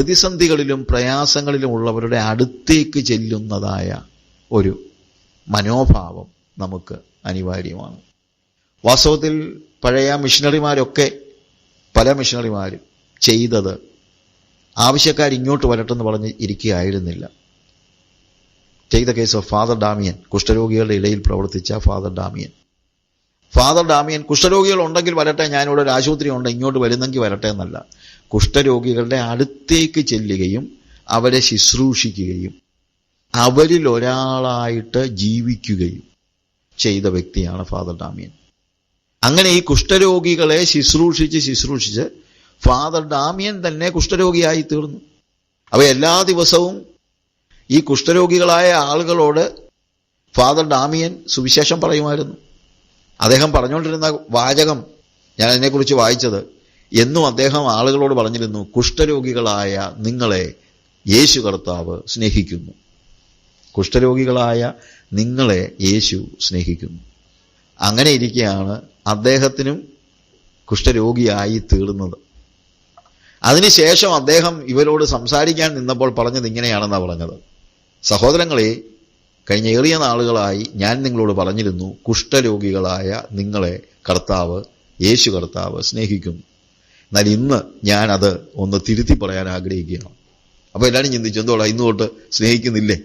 പ്രതിസന്ധികളിലും പ്രയാസങ്ങളിലും ഉള്ളവരുടെ അടുത്തേക്ക് ചെല്ലുന്നതായ ഒരു മനോഭാവം നമുക്ക് അനിവാര്യമാണ്. വാസ്തവത്തിൽ പഴയ മിഷണറിമാരൊക്കെ പല മിഷണറിമാരും ചെയ്തത് ആവശ്യക്കാർ ഇങ്ങോട്ട് വരട്ടെന്ന് പറഞ്ഞ് ഇരിക്കുകയായിരുന്നില്ല. ചെയ്ത കേസ് ഓഫ് ഫാദർ ഡാമിയൻ കുഷ്ഠരോഗികളുടെ ഇടയിൽ പ്രവർത്തിച്ച ഫാദർ ഡാമിയൻ. ഫാദർ ഡാമിയൻ കുഷ്ഠരോഗികൾ ഉണ്ടെങ്കിൽ വരട്ടെ ഞാനിവിടെ ഒരു ആശുപത്രി ഉണ്ട് ഇങ്ങോട്ട് വരുന്നെങ്കിൽ വരട്ടെ എന്നല്ല. കുഷ്ഠരോഗികളുടെ അടുത്തേക്ക് ചെല്ലുകയും അവരെ ശുശ്രൂഷിക്കുകയും അവരിൽ ഒരാളായിട്ട് ജീവിക്കുകയും ചെയ്ത വ്യക്തിയാണ് ഫാദർ ഡാമിയൻ. അങ്ങനെ ഈ കുഷ്ഠരോഗികളെ ശുശ്രൂഷിച്ച് ശുശ്രൂഷിച്ച് ഫാദർ ഡാമിയൻ തന്നെ കുഷ്ഠരോഗിയായി തീർന്നു. അവ എല്ലാ ദിവസവും ഈ കുഷ്ഠരോഗികളായ ആളുകളോട് ഫാദർ ഡാമിയൻ സുവിശേഷം പറയുമായിരുന്നു. അദ്ദേഹം പറഞ്ഞുകൊണ്ടിരുന്ന വാചകം ഞാൻ അതിനെക്കുറിച്ച് വായിച്ചത്. എന്നും അദ്ദേഹം ആളുകളോട് പറഞ്ഞിരുന്നു കുഷ്ഠരോഗികളായ നിങ്ങളെ യേശു കർത്താവ് സ്നേഹിക്കുന്നു. കുഷ്ഠരോഗികളായ നിങ്ങളെ യേശു സ്നേഹിക്കുന്നു. അങ്ങനെ ഇരിക്കെയാണ് അദ്ദേഹത്തിനും കുഷ്ഠരോഗിയായി തീർന്നത്. അതിനുശേഷം അദ്ദേഹം ഇവരോട് സംസാരിക്കാൻ നിന്നപ്പോൾ പറഞ്ഞത് ഇങ്ങനെയാണെന്നാണ് പറഞ്ഞത്. സഹോദരങ്ങളെ കഴിഞ്ഞ ഏറിയ നാളുകളായി ഞാൻ നിങ്ങളോട് പറഞ്ഞിരുന്നു കുഷ്ഠരോഗികളായ നിങ്ങളെ കർത്താവ് യേശു കർത്താവ് സ്നേഹിക്കുന്നു. എന്നാൽ ഇന്ന് ഞാനത് ഒന്ന് തിരുത്തി പറയാൻ ആഗ്രഹിക്കുകയാണ്. അപ്പോൾ എല്ലാവരും ചിന്തിച്ചു എന്തോടാ ഇന്ന് തൊട്ട് സ്നേഹിക്കുന്നില്ലേ?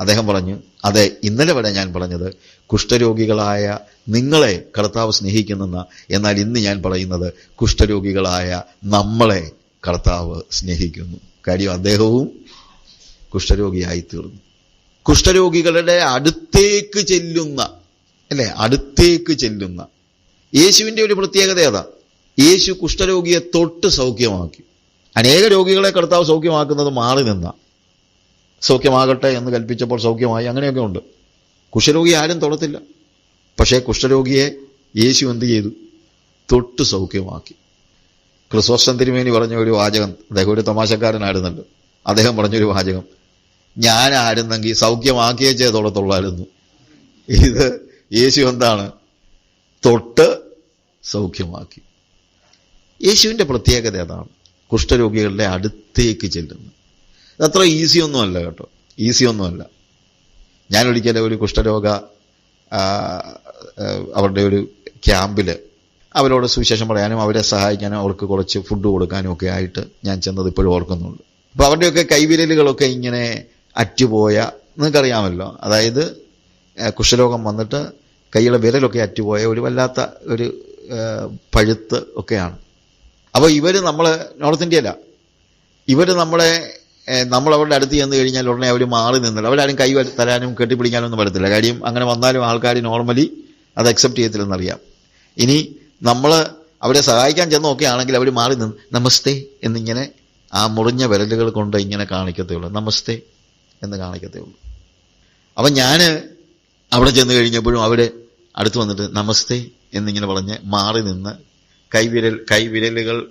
അദ്ദേഹം പറഞ്ഞു അതെ ഇന്നലെ വരെ ഞാൻ പറഞ്ഞത് കുഷ്ഠരോഗികളായ നിങ്ങളെ കർത്താവ് സ്നേഹിക്കുന്നെന്ന. എന്നാൽ ഇന്ന് ഞാൻ പറയുന്നത് കുഷ്ഠരോഗികളായ നമ്മളെ കർത്താവ് സ്നേഹിക്കുന്നു. കാര്യം അദ്ദേഹവും കുഷ്ഠരോഗിയായി തീർന്നു കുഷ്ഠരോഗികളുടെ അടുത്തേക്ക് ചെല്ലുന്ന അല്ലേ? അടുത്തേക്ക് ചെല്ലുന്ന. യേശുവിന്റെ ഒരു പ്രത്യേകത ഏതാ? യേശു കുഷ്ഠരോഗിയെ തൊട്ട് സൗഖ്യമാക്കി. അനേക രോഗികളെ കർത്താവ് സൗഖ്യമാക്കുന്നത് മാറി നിന്ന. സൗഖ്യമാകട്ടെ എന്ന് കൽപ്പിച്ചപ്പോൾ സൗഖ്യമായി. അങ്ങനെയൊക്കെ ഉണ്ട്. കുഷ്ഠരോഗി ആരും തൊടത്തില്ല. പക്ഷേ കുഷ്ഠരോഗിയെ യേശു എന്ത് ചെയ്തു? തൊട്ട് സൗഖ്യമാക്കി. ക്രിസോസ്റ്റം തിരുമേനി പറഞ്ഞ ഒരു വാചകം അദ്ദേഹം ഒരു തമാശക്കാരനായിരുന്നല്ലോ. അദ്ദേഹം പറഞ്ഞൊരു വാചകം ഞാനായിരുന്നെങ്കിൽ സൗഖ്യമാക്കിയേ ചെയ്തോളത്തുള്ളായിരുന്നു. ഇത് യേശു എന്താണ്? തൊട്ട് സൗഖ്യമാക്കി. യേശുവിന്റെ പ്രത്യേകത അതാണ്. കുഷ്ഠരോഗികളുടെ അടുത്തേക്ക് ചെല്ലുന്നു. അതത്ര ഈസി ഒന്നുമല്ല കേട്ടോ. ഈസി ഒന്നുമല്ല. ഞാൻ ഒരിക്കലെ ഒരു കുഷ്ഠരോഗ അവരുടെ ഒരു ക്യാമ്പിൽ അവരോട് സുവിശേഷം പറയാനും അവരെ സഹായിക്കാനും അവർക്ക് കുറച്ച് ഫുഡ് കൊടുക്കാനും ഒക്കെ ആയിട്ട് ഞാൻ ചെന്നത് ഇപ്പോഴും ഓർക്കുന്നുണ്ട്. അപ്പോൾ അവരുടെയൊക്കെ കൈവിരലുകളൊക്കെ ഇങ്ങനെ അറ്റുപോയ നിങ്ങൾക്കറിയാമല്ലോ. അതായത് കുഷ്ഠരോഗം വന്നിട്ട് കൈയുടെ വിരലൊക്കെ അറ്റുപോയ ഒരു വല്ലാത്ത ഒരു പഴുത്ത് ഒക്കെയാണ്. അപ്പോൾ ഇവർ നമ്മൾ നോർത്ത് ഇന്ത്യയില ഇവർ നമ്മളെ നമ്മൾ അവരുടെ അടുത്ത് ചെന്ന് കഴിഞ്ഞാൽ ഉടനെ അവർ മാറി നിന്നില്ല. അവരാരും കൈ തരാനും കെട്ടിപ്പിടിക്കാനും ഒന്നും പറ്റത്തില്ല കാര്യം അങ്ങനെ വന്നാലും ആൾക്കാർ നോർമലി അത് അക്സെപ്റ്റ് ചെയ്യത്തില്ലെന്നറിയാം ഇനി നമ്മൾ അവരെ സഹായിക്കാൻ ചെന്നൊക്കെ ആണെങ്കിൽ അവർ മാറി നിന്ന് നമസ്തേ എന്നിങ്ങനെ ആ മുറിഞ്ഞ വിരലുകൾ കൊണ്ട് ഇങ്ങനെ കാണിക്കത്തേ ഉള്ളൂ നമസ്തേ എന്ന് കാണിക്കത്തേ ഉള്ളൂ അപ്പം ഞാൻ അവിടെ ചെന്ന് കഴിഞ്ഞപ്പോഴും അവർ അടുത്ത് വന്നിട്ട് നമസ്തേ എന്നിങ്ങനെ പറഞ്ഞ് മാറി നിന്ന് കൈവിരൽ കൈവിരലുകൾ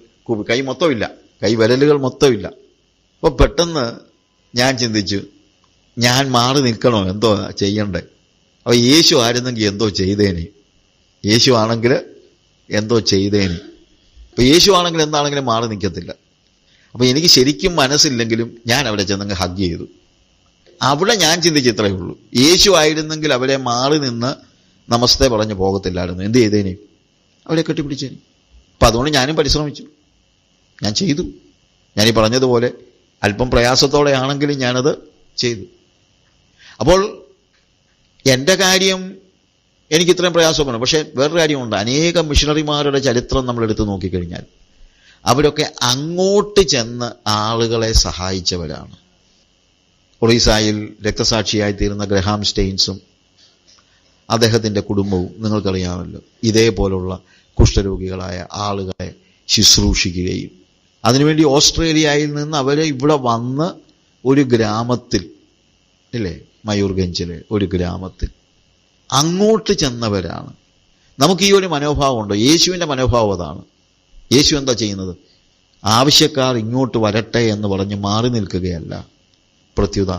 കൈ മൊത്തമില്ല കൈവിരലുകൾ മൊത്തമില്ല അപ്പോൾ പെട്ടെന്ന് ഞാൻ ചിന്തിച്ചു ഞാൻ മാറി നിൽക്കണോ? എന്തോ ചെയ്യണ്ടേ? അപ്പോൾ യേശു ആയിരുന്നെങ്കിൽ എന്തോ ചെയ്തേനെ. യേശു ആണെങ്കിൽ എന്തോ ചെയ്തേനെ. അപ്പോൾ യേശു ആണെങ്കിൽ എന്താണെങ്കിലും മാറി നിൽക്കത്തില്ല. അപ്പോൾ എനിക്ക് ശരിക്കും മനസ്സില്ലെങ്കിലും ഞാൻ അവിടെ ചെന്നങ്ങ് ഹഗ് ചെയ്തു. അവിടെ ഞാൻ ചിന്തിച്ച് ഇത്രയേ ഉള്ളൂ. യേശു ആയിരുന്നെങ്കിൽ അവരെ മാറി നിന്ന് നമസ്തേ പറഞ്ഞ് പോകത്തില്ലായിരുന്നു. എന്ത് ചെയ്തേനെ? അവരെ കെട്ടിപ്പിടിച്ചേനെ. അപ്പം അതുകൊണ്ട് ഞാനും പരിശ്രമിച്ചു. ഞാൻ ചെയ്തു. ഞാൻ ഈ പറഞ്ഞതുപോലെ അല്പം പ്രയാസത്തോടെ ആണെങ്കിലും ഞാനത് ചെയ്തു. അപ്പോൾ എന്റെ കാര്യം എനിക്ക് ഇത്രയും പ്രയാസമാണ്. പക്ഷേ വേറൊരു കാര്യമുണ്ട്. അനേകം മിഷണറിമാരുടെ ചരിത്രം നമ്മൾ എടുത്ത് നോക്കിക്കഴിഞ്ഞാൽ അവരൊക്കെ അങ്ങോട്ട് ചെന്ന് ആളുകളെ സഹായിച്ചവരാണ്. ഒറീസായിൽ രക്തസാക്ഷിയായി തീരുന്ന ഗ്രഹാം സ്റ്റെയിൻസും അദ്ദേഹത്തിന്റെ കുടുംബവും നിങ്ങൾക്കറിയാമല്ലോ. ഇതേപോലുള്ള കുഷ്ഠരോഗികളായ ആളുകളെ ശുശ്രൂഷിക്കുകയും. അതിനുവേണ്ടി ഓസ്ട്രേലിയയിൽ നിന്ന് അവരെ ഇവിടെ വന്ന് ഒരു ഗ്രാമത്തിൽ ഇല്ലേ മയൂർഗഞ്ചിലെ ഒരു ഗ്രാമത്തിൽ അങ്ങോട്ട് ചെന്നവരാണ്. നമുക്ക് ഈ ഒരു മനോഭാവമുണ്ടോ യേശുവിന്റെ മനോഭാവം അതാണ്. യേശു എന്താ ചെയ്യുന്നത്? ആവശ്യക്കാർ ഇങ്ങോട്ട് വരട്ടെ എന്ന് പറഞ്ഞ് മാറി നിൽക്കുകയല്ല. പ്രത്യുത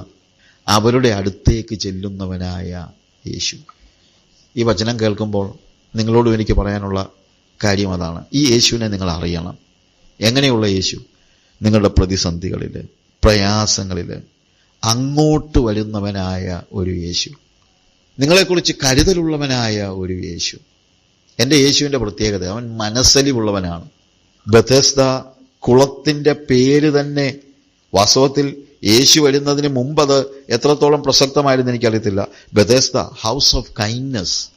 അവരുടെ അടുത്തേക്ക് ചെല്ലുന്നവനായ യേശു. ഈ വചനം കേൾക്കുമ്പോൾ നിങ്ങളോടും എനിക്ക് പറയാനുള്ള കാര്യം അതാണ് ഈ യേശുവിനെ നിങ്ങൾ അറിയണം. എങ്ങനെയുള്ള യേശു? നിങ്ങളുടെ പ്രതിസന്ധികളിൽ പ്രയാസങ്ങളിൽ അങ്ങോട്ട് വരുന്നവനായ ഒരു യേശു. നിങ്ങളെക്കുറിച്ച് കരുതലുള്ളവനായ ഒരു യേശു. എന്റെ യേശുവിന്റെ പ്രത്യേകത അവൻ മനസ്സലിവുള്ളവനാണ്. ബഥസ്ത കുളത്തിന്റെ പേര് തന്നെ വാസ്തവത്തിൽ യേശു വരുന്നതിന് മുമ്പ് അത് എത്രത്തോളം പ്രസക്തമായിരുന്നു എനിക്കറിയത്തില്ല. Bethesda house of kindness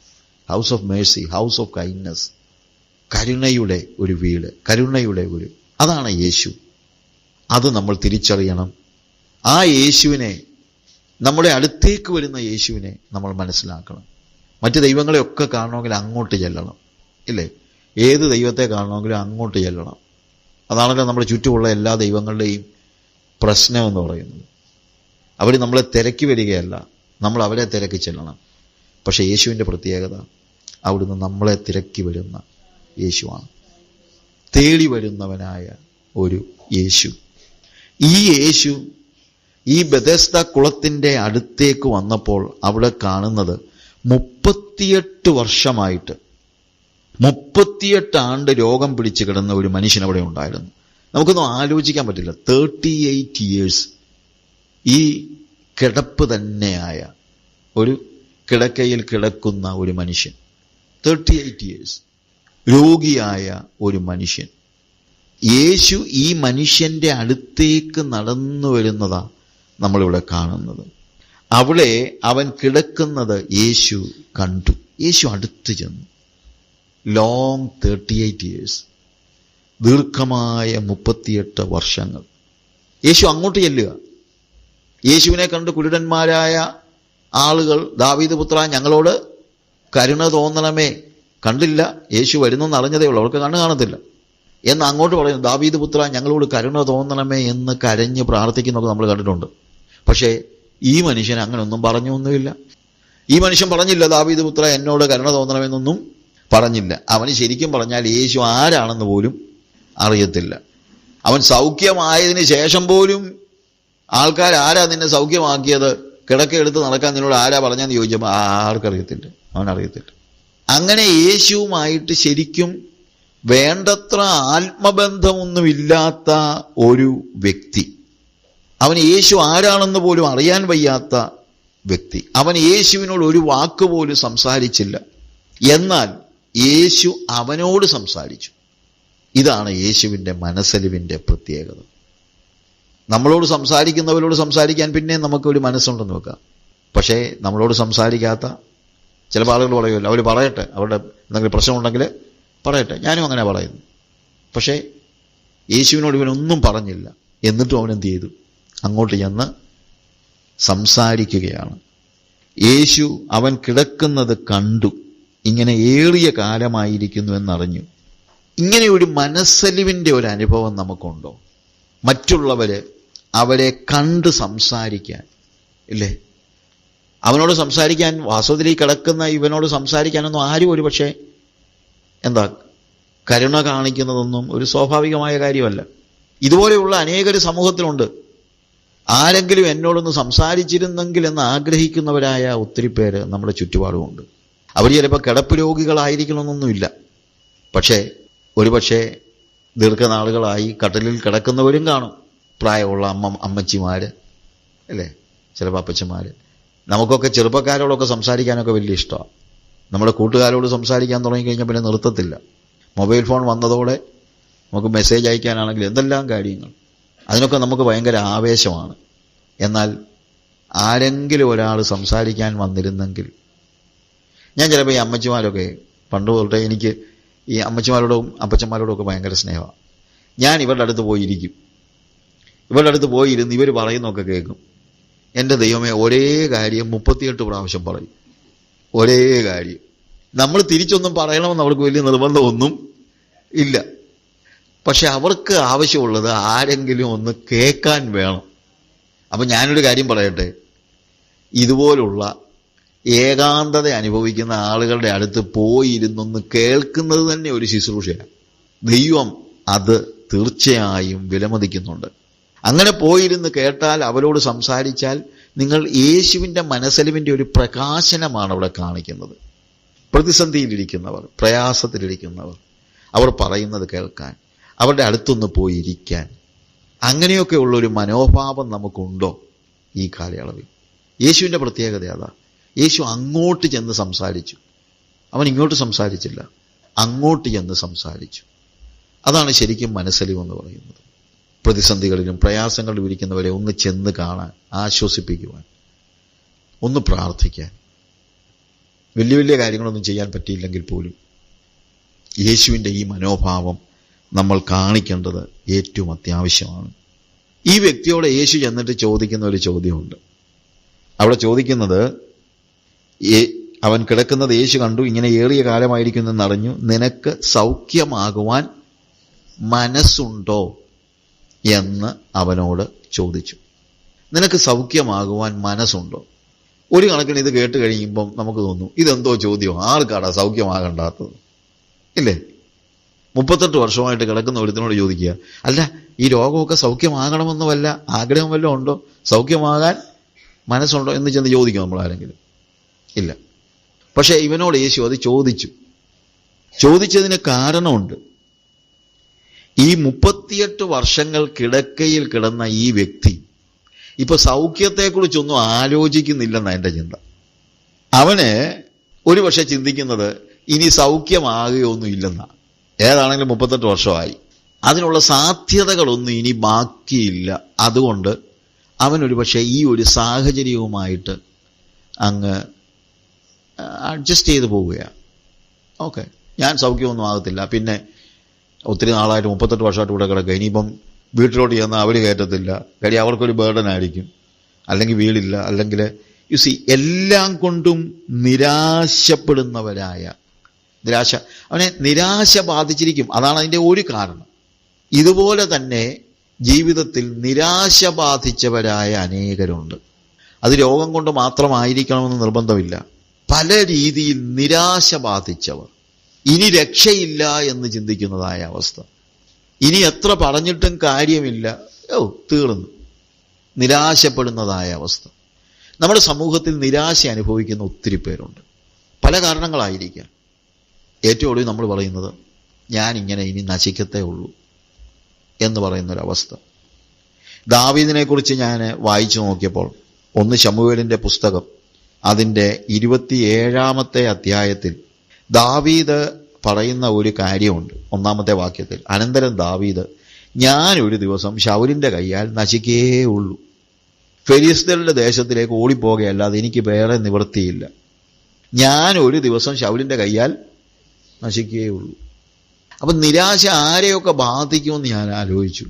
house of mercy house of kindness കരുണയുടെ ഒരു വീട് കരുണയുടെ ഒരു അതാണ് യേശു. അത് നമ്മൾ തിരിച്ചറിയണം. ആ യേശുവിനെ നമ്മുടെ അടുത്തേക്ക് വരുന്ന യേശുവിനെ നമ്മൾ മനസ്സിലാക്കണം. മറ്റ് ദൈവങ്ങളെയൊക്കെ കാണണമെങ്കിൽ അങ്ങോട്ട് ചെല്ലണം. ഇല്ലേ? ഏത് ദൈവത്തെ കാണണമെങ്കിലും അങ്ങോട്ട് ചെല്ലണം. അതാണല്ലോ നമ്മുടെ ചുറ്റുമുള്ള എല്ലാ ദൈവങ്ങളുടെയും പ്രശ്നമെന്ന് പറയുന്നത്. അവർ നമ്മളെ തിരക്കി വരികയല്ല. നമ്മൾ അവരെ തിരക്കി ചെല്ലണം. പക്ഷേ യേശുവിന്റെ പ്രത്യേകത അവിടുന്ന് നമ്മളെ തിരക്കി വരുന്ന യേശുവാണ്. തേടി വരുന്നവനായ ഒരു യേശു. ഈ യേശു ഈ ബദസ്ത കുളത്തിന്റെ അടുത്തേക്ക് വന്നപ്പോൾ അവിടെ കാണുന്നത് മുപ്പത്തിയെട്ട് വർഷമായിട്ട് മുപ്പത്തിയെട്ട് ആണ്ട് രോഗം പിടിച്ചു കിടന്ന ഒരു മനുഷ്യൻ അവിടെ ഉണ്ടായിരുന്നു. നമുക്കൊന്നും ആലോചിക്കാൻ പറ്റില്ല. തേർട്ടി എയ്റ്റ് ഇയേഴ്സ് ഈ കിടപ്പ് തന്നെയായ ഒരു കിടക്കയിൽ കിടക്കുന്ന ഒരു മനുഷ്യൻ. തേർട്ടി എയ്റ്റ് ഇയേഴ്സ് രോഗിയായ ഒരു മനുഷ്യൻ. യേശു ഈ മനുഷ്യന്റെ അടുത്തേക്ക് നടന്നു വരുന്നതാണ് നമ്മളിവിടെ കാണുന്നത്. അവിടെ അവൻ കിടക്കുന്നത് യേശു കണ്ടു. യേശു അടുത്ത് ചെന്നു. ലോങ് തേർട്ടി എയ്റ്റ് ഇയേഴ്സ് ദീർഘമായ മുപ്പത്തിയെട്ട് വർഷങ്ങൾ. യേശു അങ്ങോട്ട് ചെല്ലുക. യേശുവിനെ കണ്ട് കുരുടന്മാരായ ആളുകൾ ദാവീദ് പുത്ര ഞങ്ങളോട് കരുണ തോന്നണമേ. കണ്ടില്ല യേശു വരുന്നെന്ന് അറിഞ്ഞതേ ഉള്ളൂ അവർക്ക് കണ്ണ് കാണത്തില്ല. എന്ന് അങ്ങോട്ട് പറയുന്നു ദാവീദ് പുത്ര ഞങ്ങളോട് കരുണ തോന്നണമേ എന്ന് കരഞ്ഞ് പ്രാർത്ഥിക്കുന്നൊക്കെ നമ്മൾ കണ്ടിട്ടുണ്ട്. പക്ഷേ ഈ മനുഷ്യൻ അങ്ങനെ ഒന്നും പറഞ്ഞൊന്നുമില്ല. ഈ മനുഷ്യൻ പറഞ്ഞില്ല ദാവീദ് പുത്ര എന്നോട് കരുണ തോന്നണമെന്നൊന്നും പറഞ്ഞില്ല. അവന് ശരിക്കും പറഞ്ഞാൽ യേശു ആരാണെന്ന് പോലും അറിയത്തില്ല. അവൻ സൗഖ്യമായതിന് ശേഷം പോലും ആൾക്കാർ ആരാ നിന്നെ സൗഖ്യമാക്കിയത്? കിടക്കെടുത്ത് നടക്കാൻ നിന്നോട് ആരാ പറഞ്ഞെന്ന് ചോദിച്ചപ്പോൾ ആർക്കറിയത്തില്ല. അവൻ അറിയത്തില്ല അങ്ങനെ യേശുവുമായിട്ട് ശരിക്കും വേണ്ടത്ര ആത്മബന്ധമൊന്നുമില്ലാത്ത ഒരു വ്യക്തി. അവൻ യേശു ആരാണെന്ന് പോലും അറിയാൻ വയ്യാത്ത വ്യക്തി. അവൻ യേശുവിനോട് ഒരു വാക്ക് പോലും സംസാരിച്ചില്ല. എന്നാൽ യേശു അവനോട് സംസാരിച്ചു. ഇതാണ് യേശുവിന്റെ മനസ്സലിവിന്റെ പ്രത്യേകത. നമ്മളോട് സംസാരിക്കുന്നവരോട് സംസാരിക്കാൻ പിന്നെ നമുക്കൊരു മനസ്സുണ്ടെന്ന് വെക്കാം പക്ഷേ നമ്മളോട് സംസാരിക്കാത്ത ചില ആളുകൾ പറയുമല്ലോ അവർ പറയട്ടെ. അവരുടെ എന്തെങ്കിലും പ്രശ്നമുണ്ടെങ്കിൽ പറയട്ടെ. ഞാനും അങ്ങനെ പറയുന്നു. പക്ഷേ യേശുവിനോട് ഇവനൊന്നും പറഞ്ഞില്ല. എന്നിട്ടും അവൻ ചെയ്തു? അങ്ങോട്ട് ചെന്ന് സംസാരിക്കുകയാണ്. യേശു അവൻ കിടക്കുന്നത് കണ്ടു. ഇങ്ങനെ ഏറിയ കാലമായിരിക്കുന്നു എന്നറിഞ്ഞു. ഇങ്ങനെ ഒരു മനസ്സലിവിന്റെ ഒരു അനുഭവം നമുക്കുണ്ടോ? മറ്റുള്ളവർ അവരെ കണ്ട് സംസാരിക്കാൻ. ഇല്ലേ? അവനോട് സംസാരിക്കാൻ വാസ്തവത്തിൽ കിടക്കുന്ന ഇവനോട് സംസാരിക്കാനൊന്നും ആരും ഒരു പക്ഷേ എന്താ കരുണ കാണിക്കുന്നതൊന്നും ഒരു സ്വാഭാവികമായ കാര്യമല്ല. ഇതുപോലെയുള്ള അനേകർ സമൂഹത്തിലുണ്ട്. ആരെങ്കിലും എന്നോടൊന്ന് സംസാരിച്ചിരുന്നെങ്കിൽ എന്ന് ആഗ്രഹിക്കുന്നവരായ ഒത്തിരി പേര് നമ്മുടെ ചുറ്റുപാടുമുണ്ട്. അവർ ചിലപ്പോൾ കിടപ്പ് രോഗികളായിരിക്കണമെന്നൊന്നുമില്ല. പക്ഷേ ഒരു പക്ഷേ ദീർഘനാളുകളായി കടലിൽ കിടക്കുന്നവരും കാണും. പ്രായമുള്ള അമ്മ അമ്മച്ചിമാർ അല്ലേ? ചിലപ്പോൾ അപ്പച്ചന്മാർ നമുക്കൊക്കെ ചെറുപ്പക്കാരോടൊക്കെ സംസാരിക്കാനൊക്കെ വലിയ ഇഷ്ടമാണ്. നമ്മുടെ കൂട്ടുകാരോട് സംസാരിക്കാൻ തുടങ്ങിക്കഴിഞ്ഞാൽ പിന്നെ നിർത്തത്തില്ല. മൊബൈൽ ഫോൺ വന്നതോടെ നമുക്ക് മെസ്സേജ് അയക്കാനാണെങ്കിൽ എന്തെല്ലാം കാര്യങ്ങൾ. അതിനൊക്കെ നമുക്ക് ഭയങ്കര ആവേശമാണ്. എന്നാൽ ആരെങ്കിലും ഒരാൾ സംസാരിക്കാൻ വന്നിരുന്നെങ്കിൽ ഞാൻ ചിലപ്പോൾ ഈ അമ്മച്ചിമാരൊക്കെ പണ്ട് തൊട്ടേ എനിക്ക് ഈ അമ്മച്ചിമാരോടും അപ്പച്ചന്മാരോടും ഒക്കെ ഭയങ്കര സ്നേഹമാണ്. ഞാൻ ഇവരുടെ അടുത്ത് പോയിരിക്കും. ഇവരുടെ അടുത്ത് പോയിരുന്ന് ഇവർ പറയുന്നൊക്കെ കേൾക്കും. എന്റെ ദൈവമേ ഒരേ കാര്യം മുപ്പത്തിയെട്ട് പ്രാവശ്യം പറയും. ഒരേ കാര്യം. നമ്മൾ തിരിച്ചൊന്നും പറയണമെന്ന് അവർക്ക് വലിയ നിർബന്ധമൊന്നും ഇല്ല. പക്ഷെ അവർക്ക് ആവശ്യമുള്ളത് ആരെങ്കിലും ഒന്ന് കേൾക്കാൻ വേണം. അപ്പം ഞാനൊരു കാര്യം പറയട്ടെ. ഇതുപോലുള്ള ഏകാന്തത അനുഭവിക്കുന്ന ആളുകളുടെ അടുത്ത് പോയിരുന്നൊന്ന് കേൾക്കുന്നത് തന്നെ ഒരു ശുശ്രൂഷയാണ്. ദൈവം അത് തീർച്ചയായും വിലമതിക്കുന്നുണ്ട്. അങ്ങനെ പോയിരുന്ന് കേട്ടാൽ അവരോട് സംസാരിച്ചാൽ നിങ്ങൾ യേശുവിന്റെ മനസ്സലിവിന്റെ ഒരു പ്രകാശനമാണ് അവിടെ കാണിക്കുന്നത്. പ്രതിസന്ധിയിലിരിക്കുന്നവർ പ്രയാസത്തിലിരിക്കുന്നവർ അവർ പറയുന്നത് കേൾക്കാൻ അവരുടെ അടുത്തൊന്ന് പോയിരിക്കാൻ. അങ്ങനെയൊക്കെയുള്ളൊരു മനോഭാവം നമുക്കുണ്ടോ ഈ കാലയളവിൽ? യേശുവിന്റെ പ്രത്യേകത അതാ. യേശു അങ്ങോട്ട് ചെന്ന് സംസാരിച്ചു. അവൻ ഇങ്ങോട്ട് സംസാരിച്ചില്ല. അങ്ങോട്ട് ചെന്ന് സംസാരിച്ചു. അതാണ് ശരിക്കും മനസ്സലിവെന്ന് പറയുന്നത്. പ്രതിസന്ധികളിലും പ്രയാസങ്ങളിലും ഇരിക്കുന്നവരെ ഒന്ന് ചെന്ന് കാണാൻ ആശ്വസിപ്പിക്കുവാൻ ഒന്ന് പ്രാർത്ഥിക്കാൻ. വലിയ വലിയ കാര്യങ്ങളൊന്നും ചെയ്യാൻ പറ്റിയില്ലെങ്കിൽ പോലും യേശുവിന്റെ ഈ മനോഭാവം നമ്മൾ കാണിക്കേണ്ടത് ഏറ്റവും അത്യാവശ്യമാണ്. ഈ വ്യക്തിയോട് യേശു ചെന്നിട്ട് ചോദിക്കുന്ന ഒരു ചോദ്യമുണ്ട്. അവിടെ ചോദിക്കുന്നത് അവൻ കിടക്കുന്നത് യേശു കണ്ടു ഇങ്ങനെ ഏറിയ കാലമായിരിക്കുന്നെന്ന് എന്നറിഞ്ഞു. നിനക്ക് സൗഖ്യമാകുവാൻ മനസ്സുണ്ടോ? എന്ന് അവനോട് ചോദിച്ചു. നിനക്ക് സൗഖ്യമാകുവാൻ മനസ്സുണ്ടോ? ഒരു കണക്കിന് ഇത് കേട്ട് കഴിയുമ്പം നമുക്ക് തോന്നും ഇതെന്തോ ചോദ്യം ആർക്കാടാ സൗഖ്യമാകണ്ടാത്തത്. ഇല്ലേ? മുപ്പത്തെട്ട് വർഷമായിട്ട് കിടക്കുന്ന ഒരുത്തിനോട് ചോദിക്കുക അല്ല ഈ രോഗമൊക്കെ സൗഖ്യമാകണമെന്ന് വല്ല ആഗ്രഹം വല്ലതും ഉണ്ടോ? സൗഖ്യമാകാൻ മനസ്സുണ്ടോ എന്ന് ചെന്ന് ചോദിക്കും നമ്മൾ ആരെങ്കിലും. ഇല്ല. പക്ഷേ ഇവനോട് യേശു അത് ചോദിച്ചു. ചോദിച്ചതിന് കാരണമുണ്ട്. ഈ മുപ്പത്തിയെട്ട് വർഷങ്ങൾ കിടക്കയിൽ കിടന്ന ഈ വ്യക്തി ഇപ്പൊ സൗഖ്യത്തെക്കുറിച്ചൊന്നും ആലോചിക്കുന്നില്ലെന്ന എന്റെ ചിന്ത. അവന് ഒരു പക്ഷെ ചിന്തിക്കുന്നത് ഇനി സൗഖ്യമാകുകയൊന്നും ഇല്ലെന്ന. ഏതാണെങ്കിലും മുപ്പത്തെട്ട് വർഷമായി. അതിനുള്ള സാധ്യതകളൊന്നും ഇനി ബാക്കിയില്ല. അതുകൊണ്ട് അവനൊരു പക്ഷേ ഈ ഒരു സാഹചര്യവുമായിട്ട് അങ്ങ് അഡ്ജസ്റ്റ് ചെയ്ത് പോവുകയാണ്. ഓക്കെ. ഞാൻ സൗഖ്യമൊന്നും ആകത്തില്ല. പിന്നെ ഒത്തിരി നാളായിട്ട് മുപ്പത്തെട്ട് വർഷമായിട്ട് ഇവിടെ കിടക്കുക. ഇനിയിപ്പം വീട്ടിലോട്ട് ചെന്നാൽ അവർ കയറ്റത്തില്ല. കാര്യം അവർക്കൊരു ബേർഡൻ ആയിരിക്കും. അല്ലെങ്കിൽ വീടില്ല. അല്ലെങ്കിൽ യു സി എല്ലാം കൊണ്ടും നിരാശപ്പെടുന്നവരായ നിരാശ അവനെ നിരാശ ബാധിച്ചിരിക്കും. അതാണ് അതിന്റെ ഒരു കാരണം. ഇതുപോലെ തന്നെ ജീവിതത്തിൽ നിരാശ ബാധിച്ചവരായ അനേകരുണ്ട്. അത് രോഗം കൊണ്ട് മാത്രമായിരിക്കണമെന്ന് നിർബന്ധമില്ല. പല രീതിയിൽ നിരാശ ബാധിച്ചവർ. ഇനി രക്ഷയില്ല എന്ന് ചിന്തിക്കുന്നതായ അവസ്ഥ. ഇനി എത്ര പറഞ്ഞിട്ടും കാര്യമില്ല. ഓ തീർന്നു. നിരാശപ്പെടുന്നതായ അവസ്ഥ. നമ്മുടെ സമൂഹത്തിൽ നിരാശ അനുഭവിക്കുന്ന ഒത്തിരി പേരുണ്ട്. പല കാരണങ്ങളായിരിക്കാം. ഏറ്റവും ഒടുവിൽ നമ്മൾ പറയുന്നത് ഞാൻ ഇങ്ങനെ ഇനി നശിക്കത്തേ ഉള്ളൂ എന്ന് പറയുന്നൊരവസ്ഥ. ദാവീദിനെക്കുറിച്ച് ഞാൻ വായിച്ചു നോക്കിയപ്പോൾ ഒന്ന് ശമുവേലിന്റെ പുസ്തകം അതിന്റെ ഇരുപത്തിയേഴാമത്തെ അധ്യായത്തിൽ ദാവീദ് പറയുന്ന ഒരു കാര്യമുണ്ട് ഒന്നാമത്തെ വാക്യത്തിൽ. അനന്തരം ദാവീദ് ഞാൻ ഒരു ദിവസം ഷൗലിന്റെ കയ്യാൽ നശിക്കേ ഉള്ളൂ. ഫെരിസ്തലിന്റെ ദേശത്തിലേക്ക് ഓടിപ്പോകുകയല്ലാതെ എനിക്ക് വേറെ നിവൃത്തിയില്ല. ഞാൻ ഒരു ദിവസം ശൗലിന്റെ കയ്യാൽ നശിക്കേ ഉള്ളൂ. അപ്പം നിരാശ ആരെയൊക്കെ ബാധിക്കുമെന്ന് ഞാൻ ആലോചിച്ചു.